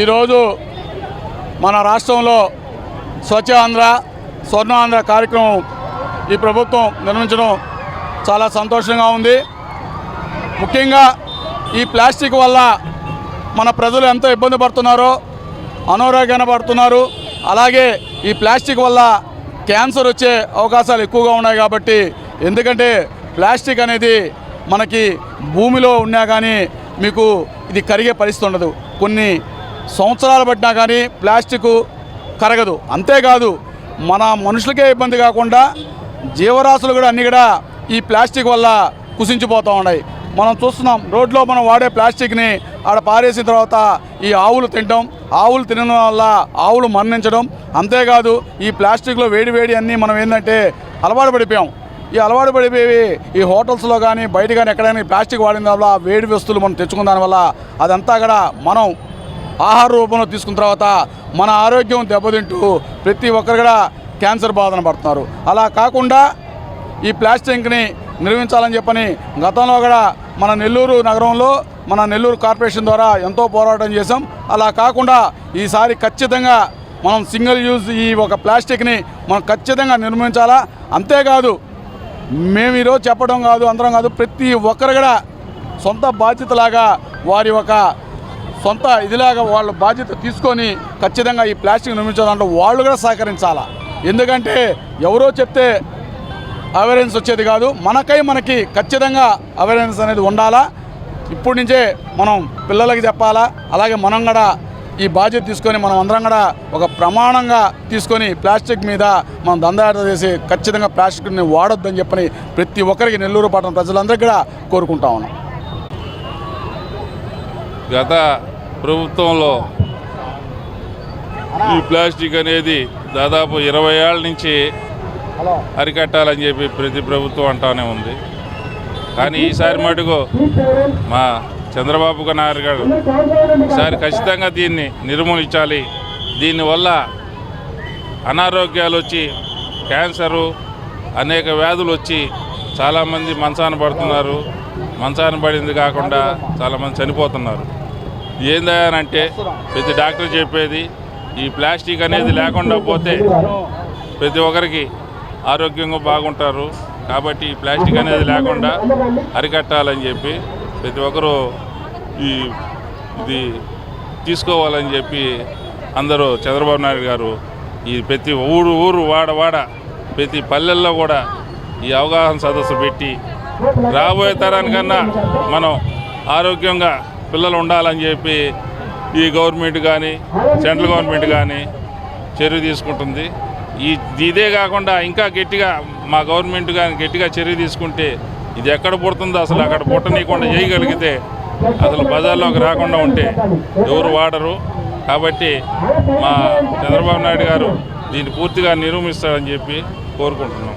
ఈరోజు మన రాష్ట్రంలో స్వచ్ఛ ఆంధ్ర స్వర్ణ ఆంధ్ర కార్యక్రమం ఈ ప్రభుత్వం నిర్వహించడం చాలా సంతోషంగా ఉంది. ముఖ్యంగా ఈ ప్లాస్టిక్ వల్ల మన ప్రజలు ఎంతో ఇబ్బంది పడుతున్నారో అనారోగ్యాన్ని పడుతున్నారు. అలాగే ఈ ప్లాస్టిక్ వల్ల క్యాన్సర్ వచ్చే అవకాశాలు ఎక్కువగా ఉన్నాయి కాబట్టి ఎందుకంటే ప్లాస్టిక్ అనేది మనకి భూమిలో ఉన్నా కానీ మీకు ఇది కరిగే పరిస్థితి ఉండదు. కొన్ని సంవత్సరాలు పట్టినా కానీ ప్లాస్టిక్ కరగదు. అంతేకాదు మన మనుషులకే ఇబ్బంది కాకుండా జీవరాశులు కూడా అన్నీ కూడా ఈ ప్లాస్టిక్ వల్ల కుసించిపోతూ ఉన్నాయి. మనం చూస్తున్నాం రోడ్లో మనం వాడే ప్లాస్టిక్ని ఆడ పారేసిన తర్వాత ఈ ఆవులు తినడం ఆవులు తినడం వల్ల ఆవులు మరణించడం. అంతేకాదు ఈ ప్లాస్టిక్లో వేడి వేడి అన్నీ మనం ఏంటంటే అలవాటు పడిపోయాం. ఈ అలవాటు పడిపోయి ఈ హోటల్స్లో కానీ బయట కానీ ఎక్కడైనా ప్లాస్టిక్ వాడిన వల్ల వేడి వస్తువులు మనం తెచ్చుకున్న దానివల్ల అదంతా కూడా మనం ఆహార రూపంలో తీసుకున్న తర్వాత మన ఆరోగ్యం దెబ్బతింటూ ప్రతి ఒక్కరు కూడా క్యాన్సర్ బాధన పడుతున్నారు. అలా కాకుండా ఈ ప్లాస్టిక్ని నిర్మించాలని చెప్పని గతంలో కూడా మన నెల్లూరు నగరంలో మన నెల్లూరు కార్పొరేషన్ ద్వారా ఎంతో పోరాటం చేశాం. అలా కాకుండా ఈసారి ఖచ్చితంగా మనం సింగిల్ యూజ్ ఈ ఒక ప్లాస్టిక్ని మనం ఖచ్చితంగా నిర్మించాలా? అంతేకాదు మేము ఈరోజు చెప్పడం కాదు అందరం కాదు ప్రతి ఒక్కరు కూడా సొంత బాధ్యతలాగా వారి ఒక సొంత ఇదిలాగా వాళ్ళ బాధ్యత తీసుకొని ఖచ్చితంగా ఈ ప్లాస్టిక్ నిర్మించాలంటే వాళ్ళు కూడా సహకరించాలా? ఎందుకంటే ఎవరో చెప్తే అవేర్నెస్ వచ్చేది కాదు. మనకై మనకి ఖచ్చితంగా అవేర్నెస్ అనేది ఉండాలా? ఇప్పటి నుంచే మనం పిల్లలకి చెప్పాలా? అలాగే మనం కూడా ఈ బాధ్యత తీసుకొని మనం అందరం కూడా ఒక ప్రమాణంగా తీసుకొని ప్లాస్టిక్ మీద మనం దందాట చేసి ఖచ్చితంగా ప్లాస్టిక్ని వాడొద్దని చెప్పని ప్రతి ఒక్కరికి నెల్లూరు పట్టణ ప్రజలందరికీ కూడా కోరుకుంటా ఉన్నాం. గత ప్రభుత్వంలో ఈ ప్లాస్టిక్ అనేది దాదాపు ఇరవై ఏళ్ళ నుంచి అరికట్టాలని చెప్పి ప్రతి ప్రభుత్వం అంటానే ఉంది. కానీ ఈసారి మటుకు మా చంద్రబాబు నాయుడు గారు ఈసారి ఖచ్చితంగా దీన్ని నిర్మూలించాలి. దీనివల్ల అనారోగ్యాలు వచ్చి క్యాన్సరు అనేక వ్యాధులు వచ్చి చాలామంది మంచాన పడుతున్నారు. మంచాన పడింది కాకుండా చాలామంది చనిపోతున్నారు. ఏందంటే ప్రతి డాక్టర్ చెప్పేది ఈ ప్లాస్టిక్ అనేది లేకుండా పోతే ప్రతి ఒక్కరికి ఆరోగ్యంగా బాగుంటారు. కాబట్టి ఈ ప్లాస్టిక్ అనేది లేకుండా అరికట్టాలని చెప్పి ప్రతి ఒక్కరూ ఈ ఇది తీసుకోవాలని చెప్పి అందరూ చంద్రబాబు నాయుడు గారు ఈ ప్రతి ఊరు ఊరు వాడ వాడ ప్రతి పల్లెల్లో కూడా ఈ అవగాహన సదస్సు పెట్టి రాబోయే తరానికన్నా మనం ఆరోగ్యంగా పిల్లలు ఉండాలని చెప్పి ఈ గవర్నమెంట్ కానీ సెంట్రల్ గవర్నమెంట్ కానీ చర్య తీసుకుంటుంది. ఈ ఇదే కాకుండా ఇంకా గట్టిగా మా గవర్నమెంట్ కానీ గట్టిగా చర్య తీసుకుంటే ఇది ఎక్కడ పుడుతుందో అసలు అక్కడ పుట్టనీయకుండా చేయగలిగితే అసలు బజార్లోకి రాకుండా ఉంటే ఎవరు వాడరు. కాబట్టి మా చంద్రబాబు నాయుడు గారు దీన్ని పూర్తిగా నిరూపిస్తారని చెప్పి కోరుకుంటున్నాం.